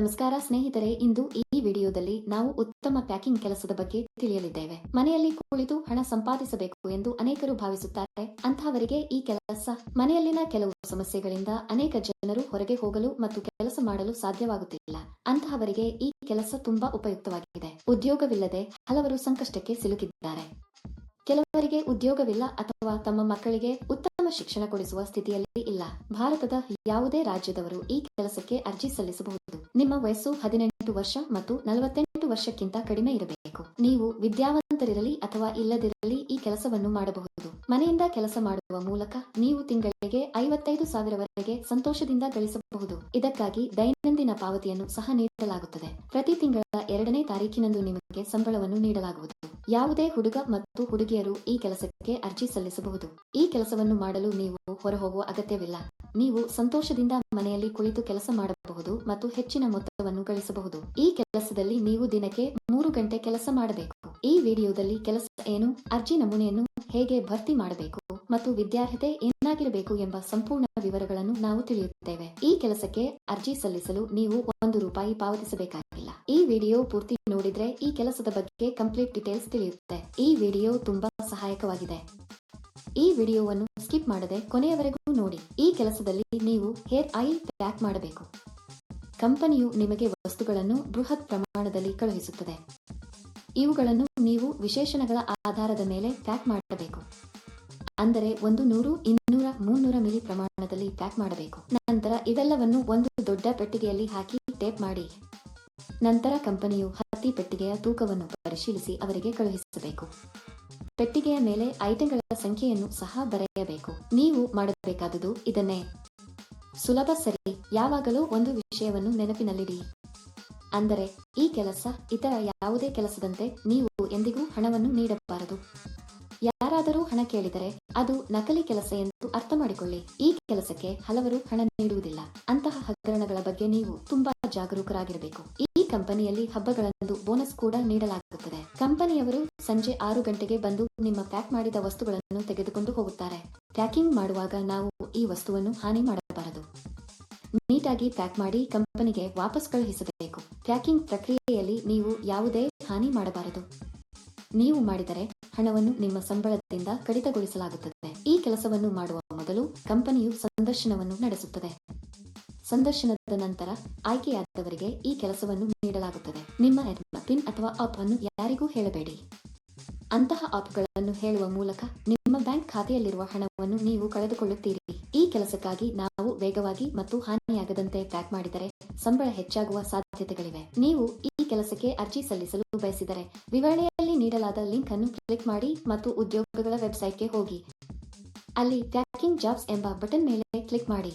ನಮಸ್ಕಾರ ಸ್ನೇಹಿತರೆ, ಇಂದು ಈ ವಿಡಿಯೋದಲ್ಲಿ ನಾವು ಉತ್ತಮ ಪ್ಯಾಕಿಂಗ್ ಕೆಲಸದ ಬಗ್ಗೆ ತಿಳಿಯಲಿದ್ದೇವೆ. ಮನೆಯಲ್ಲಿ ಕುಳಿತು ಹಣ ಸಂಪಾದಿಸಬೇಕು ಎಂದು ಅನೇಕರು ಭಾವಿಸುತ್ತಾರೆ. ಅಂತಹವರಿಗೆ ಈ ಕೆಲಸ, ಮನೆಯಲ್ಲಿನ ಕೆಲವು ಸಮಸ್ಯೆಗಳಿಂದ ಅನೇಕ ಜನರು ಹೊರಗೆ ಹೋಗಲು ಮತ್ತು ಕೆಲಸ ಮಾಡಲು ಸಾಧ್ಯವಾಗುತ್ತಿಲ್ಲ. ಅಂತಹವರಿಗೆ ಈ ಕೆಲಸ ತುಂಬಾ ಉಪಯುಕ್ತವಾಗಿದೆ. ಉದ್ಯೋಗವಿಲ್ಲದೆ ಹಲವರು ಸಂಕಷ್ಟಕ್ಕೆ ಸಿಲುಕಿದ್ದಾರೆ. ಕೆಲವರಿಗೆ ಉದ್ಯೋಗವಿಲ್ಲ ಅಥವಾ ತಮ್ಮ ಮಕ್ಕಳಿಗೆ ಉತ್ತಮ ಶಿಕ್ಷಣ ಕೊಡಿಸುವ ಸ್ಥಿತಿಯಲ್ಲಿ ಇಲ್ಲ. ಭಾರತದ ಯಾವುದೇ ರಾಜ್ಯದವರು ಈ ಕೆಲಸಕ್ಕೆ ಅರ್ಜಿ ಸಲ್ಲಿಸಬಹುದು. ನಿಮ್ಮ ವಯಸ್ಸು ಹದಿನೆಂಟು ವರ್ಷ ಮತ್ತು ನಲವತ್ತೆಂಟು ವರ್ಷಕ್ಕಿಂತ ಕಡಿಮೆ ಇರಬೇಕು. ನೀವು ವಿದ್ಯಾವಂತರಿರಲಿ ಅಥವಾ ಇಲ್ಲದಿರಲಿ ಈ ಕೆಲಸವನ್ನು ಮಾಡಬಹುದು. ಮನೆಯಿಂದ ಕೆಲಸ ಮಾಡುವ ಮೂಲಕ ನೀವು ತಿಂಗಳಿಗೆ ಐವತ್ತೈದು ಸಾವಿರವರೆಗೆ ಸಂತೋಷದಿಂದ ಗಳಿಸಬಹುದು. ಇದಕ್ಕಾಗಿ ದೈನಂದಿನ ಪಾವತಿಯನ್ನು ಸಹ ನೀಡಲಾಗುತ್ತದೆ. ಪ್ರತಿ ತಿಂಗಳ ಎರಡನೇ ತಾರೀಕಿನಂದು ನಿಮಗೆ ಸಂಬಳವನ್ನು ನೀಡಲಾಗುವುದು. ಯಾವುದೇ ಹುಡುಗ ಮತ್ತು ಹುಡುಗಿಯರು ಈ ಕೆಲಸಕ್ಕೆ ಅರ್ಜಿ ಸಲ್ಲಿಸಬಹುದು. ಈ ಕೆಲಸವನ್ನು ಮಾಡಲು ನೀವು ಹೊರಹೋಗುವ ಅಗತ್ಯವಿಲ್ಲ. ನೀವು ಸಂತೋಷದಿಂದ ಮನೆಯಲ್ಲಿ ಕುಳಿತು ಕೆಲಸ ಮಾಡಬಹುದು ಮತ್ತು ಹೆಚ್ಚಿನ ಮೊತ್ತವನ್ನು ಗಳಿಸಬಹುದು. ಈ ಕೆಲಸದಲ್ಲಿ ನೀವು ದಿನಕ್ಕೆ ಮೂರು ಗಂಟೆ ಕೆಲಸ ಮಾಡಬೇಕು. ಈ ವಿಡಿಯೋದಲ್ಲಿ ಕೆಲಸ ಏನು, ಅರ್ಜಿ ನಮೂನೆಯನ್ನು ಹೇಗೆ ಭರ್ತಿ ಮಾಡಬೇಕು ಮತ್ತು ವಿದ್ಯಾರ್ಹತೆ ಏನಾಗಿರಬೇಕು ಎಂಬ ಸಂಪೂರ್ಣ ವಿವರಗಳನ್ನು ನಾವು ತಿಳಿಯುತ್ತೇವೆ. ಈ ಕೆಲಸಕ್ಕೆ ಅರ್ಜಿ ಸಲ್ಲಿಸಲು ನೀವು ಒಂದು ರೂಪಾಯಿ ಪಾವತಿಸಬೇಕಾಗಿಲ್ಲ. ಈ ವಿಡಿಯೋ ಪೂರ್ತಿ ನೋಡಿದ್ರೆ ಈ ಕೆಲಸದ ಬಗ್ಗೆ ಕಂಪ್ಲೀಟ್ ಡೀಟೇಲ್ಸ್ ತಿಳಿಯುತ್ತೆ. ಈ ವಿಡಿಯೋ ತುಂಬಾ ಸಹಾಯಕವಾಗಿದೆ. ಈ ವಿಡಿಯೋವನ್ನು ಸ್ಕಿಪ್ ಮಾಡದೆ ಕೊನೆಯವರೆಗೂ ನೋಡಿ. ಈ ಕೆಲಸದಲ್ಲಿ ನೀವು ಹೇರ್ ಆಯಿಲ್ ಪ್ಯಾಕ್ ಮಾಡಬೇಕು. ಕಂಪನಿಯು ನಿಮಗೆ ವಸ್ತುಗಳನ್ನು ಬೃಹತ್ ಪ್ರಮಾಣದಲ್ಲಿ ಕಳುಹಿಸುತ್ತದೆ. ಇವುಗಳನ್ನು ನೀವು ವಿಶೇಷಣಗಳ ಆಧಾರದ ಮೇಲೆ ಪ್ಯಾಕ್ ಮಾಡಬೇಕು. ಅಂದರೆ ಒಂದು ನೂರು, ಇನ್ನೂರ, ಮುನ್ನೂರ ಮಿಲಿ ಪ್ರಮಾಣದಲ್ಲಿ ಪ್ಯಾಕ್ ಮಾಡಬೇಕು. ನಂತರ ಇದೆಲ್ಲವನ್ನು ಒಂದು ದೊಡ್ಡ ಪೆಟ್ಟಿಗೆಯಲ್ಲಿ ಹಾಕಿ ಟೇಪ್ ಮಾಡಿ. ನಂತರ ಕಂಪನಿಯು ಹತ್ತಿ ಪೆಟ್ಟಿಗೆಯ ತೂಕವನ್ನು ಪರಿಶೀಲಿಸಿ ಅವರಿಗೆ ಕಳುಹಿಸಬೇಕು. ಪೆಟ್ಟಿಗೆಯ ಮೇಲೆ ಐಟಂಗಳ ಸಂಖ್ಯೆಯನ್ನು ಸಹ ಬರೆಯಬೇಕು. ನೀವು ಮಾಡಬೇಕಾದುದು ಇದನ್ನೇ. ಸುಲಭ ಸರಿ. ಯಾವಾಗಲೂ ಒಂದು ವಿಷಯವನ್ನು ನೆನಪಿನಲ್ಲಿಡಿ. ಅಂದರೆ, ಈ ಕೆಲಸ ಇತರ ಯಾವುದೇ ಕೆಲಸದಂತೆ ನೀವು ಎಂದಿಗೂ ಹಣವನ್ನು ನೀಡಬಾರದು. ಯಾರಾದರೂ ಹಣ ಕೇಳಿದರೆ ಅದು ನಕಲಿ ಕೆಲಸ ಎಂದು ಅರ್ಥ ಮಾಡಿಕೊಳ್ಳಿ ಈ ಕೆಲಸಕ್ಕೆ ಹಲವರು ಹಣ ನೀಡುವುದಿಲ್ಲ. ಅಂತಹ ಹಗರಣಗಳ ಬಗ್ಗೆ ನೀವು ತುಂಬಾ ಜಾಗರೂಕರಾಗಿರಬೇಕು. ಈ ಕಂಪನಿಯಲ್ಲಿ ಹಬ್ಬಗಳಂದು ಬೋನಸ್ ಕೂಡ ನೀಡಲಾಗುತ್ತದೆ. ಕಂಪನಿಯವರು ಸಂಜೆ ಆರು ಗಂಟೆಗೆ ಬಂದು ನಿಮ್ಮ ಪ್ಯಾಕ್ ಮಾಡಿದ ವಸ್ತುಗಳನ್ನು ತೆಗೆದುಕೊಂಡು ಹೋಗುತ್ತಾರೆ. ಪ್ಯಾಕಿಂಗ್ ಮಾಡುವಾಗ ನಾವು ಈ ವಸ್ತುವನ್ನು ಹಾನಿ ಮಾಡಬಾರದು. ನೀಟಾಗಿ ಪ್ಯಾಕ್ ಮಾಡಿ ಕಂಪನಿಗೆ ವಾಪಸ್ ಕಳುಹಿಸಬೇಕು. ಪ್ಯಾಕಿಂಗ್ ಪ್ರಕ್ರಿಯೆಯಲ್ಲಿ ನೀವು ಯಾವುದೇ ಹಾನಿ ಮಾಡಬಾರದು. ನೀವು ಮಾಡಿದರೆ ಹಣವನ್ನು ನಿಮ್ಮ ಸಂಬಳದಿಂದ ಕಡಿತಗೊಳಿಸಲಾಗುತ್ತದೆ. ಈ ಕೆಲಸವನ್ನು ಮಾಡುವ ಮೊದಲು ಕಂಪನಿಯು ಸಂದರ್ಶನವನ್ನು ನಡೆಸುತ್ತದೆ. ಸಂದರ್ಶನದ ನಂತರ ಆಯ್ಕೆಯಾದವರಿಗೆ ಈ ಕೆಲಸವನ್ನು ನೀಡಲಾಗುತ್ತದೆ. ನಿಮ್ಮ ಪಿನ್ ಅಥವಾ ಆಪ್ ಅನ್ನು ಯಾರಿಗೂ ಹೇಳಬೇಡಿ. ಅಂತಹ ಆಪ್ಗಳನ್ನು ಹೇಳುವ ಮೂಲಕ ನಿಮ್ಮ ಬ್ಯಾಂಕ್ ಖಾತೆಯಲ್ಲಿರುವ ಹಣವನ್ನು ನೀವು ಕಳೆದುಕೊಳ್ಳುತ್ತೀರಿ. ಈ ಕೆಲಸಕ್ಕಾಗಿ ನಾವು ವೇಗವಾಗಿ ಮತ್ತು ಹಾನಿಯಾಗದಂತೆ ಪ್ಯಾಕ್ ಮಾಡಿದರೆ ಸಂಬಳ ಹೆಚ್ಚಾಗುವ ಸಾಧ್ಯತೆಗಳಿವೆ. ನೀವು ಈ ಕೆಲಸಕ್ಕೆ ಅರ್ಜಿ ಸಲ್ಲಿಸಲು ಬಯಸಿದರೆ ವಿವರಣೆಯಲ್ಲಿ ನೀಡಲಾದ ಲಿಂಕ್ ಅನ್ನು ಕ್ಲಿಕ್ ಮಾಡಿ ಮತ್ತು ಉದ್ಯೋಗಗಳ ವೆಬ್ಸೈಟ್ಗೆ ಹೋಗಿ. ಅಲ್ಲಿ ಪ್ಯಾಕಿಂಗ್ ಜಾಬ್ಸ್ ಎಂಬ ಬಟನ್ ಮೇಲೆ ಕ್ಲಿಕ್ ಮಾಡಿ.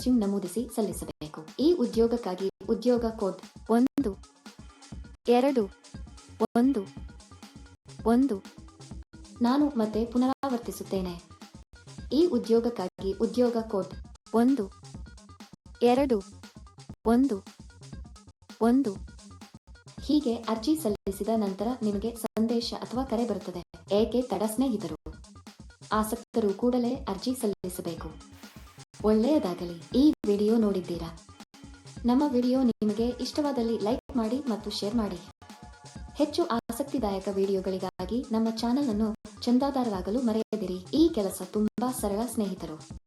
ರೆಸ್ಯೂಮ್ ನಮೂದಿಸಿ ಸಲ್ಲಿಸಬೇಕು. ಈ ಉದ್ಯೋಗಕ್ಕಾಗಿ ಉದ್ಯೋಗ ಕೋಡ್ ಒಂದು, ಎರಡು, ಒಂದು ಒಂದು. ನಾನು ಮತ್ತೆ ಪುನರಾವರ್ತಿಸುತ್ತೇನೆ. ಈ ಉದ್ಯೋಗಕ್ಕಾಗಿ ಉದ್ಯೋಗ ಕೋಡ್ ಒಂದು, ಎರಡು, ಒಂದು ಒಂದು. ಹೀಗೆ ಅರ್ಜಿ ಸಲ್ಲಿಸಿದ ನಂತರ ನಿಮಗೆ ಸಂದೇಶ ಅಥವಾ ಕರೆ ಬರುತ್ತದೆ. ಏಕೆ ತಡ ಸ್ನೇಹಿತರು? ಆಸಕ್ತರು ಕೂಡಲೇ ಅರ್ಜಿ ಸಲ್ಲಿಸಬೇಕು. ಒಳ್ಳೆಯದಾಗಲಿ ಈ ವಿಡಿಯೋ ನೋಡಿದ್ದೀರಾ? ನಮ್ಮ ವಿಡಿಯೋ ನಿಮಗೆ ಇಷ್ಟವಾದಲ್ಲಿ ಲೈಕ್ ಮಾಡಿ ಮತ್ತು ಶೇರ್ ಮಾಡಿ. ಹೆಚ್ಚು ಆಸಕ್ತಿದಾಯಕ ವಿಡಿಯೋಗಳಿಗಾಗಿ ನಮ್ಮ ಚಾನಲ್ ಅನ್ನು ಚಂದಾದಾರರಾಗಲು ಮರೆಯದಿರಿ. ಈ ಕೆಲಸ ತುಂಬಾ ಸರಳ ಸ್ನೇಹಿತರು.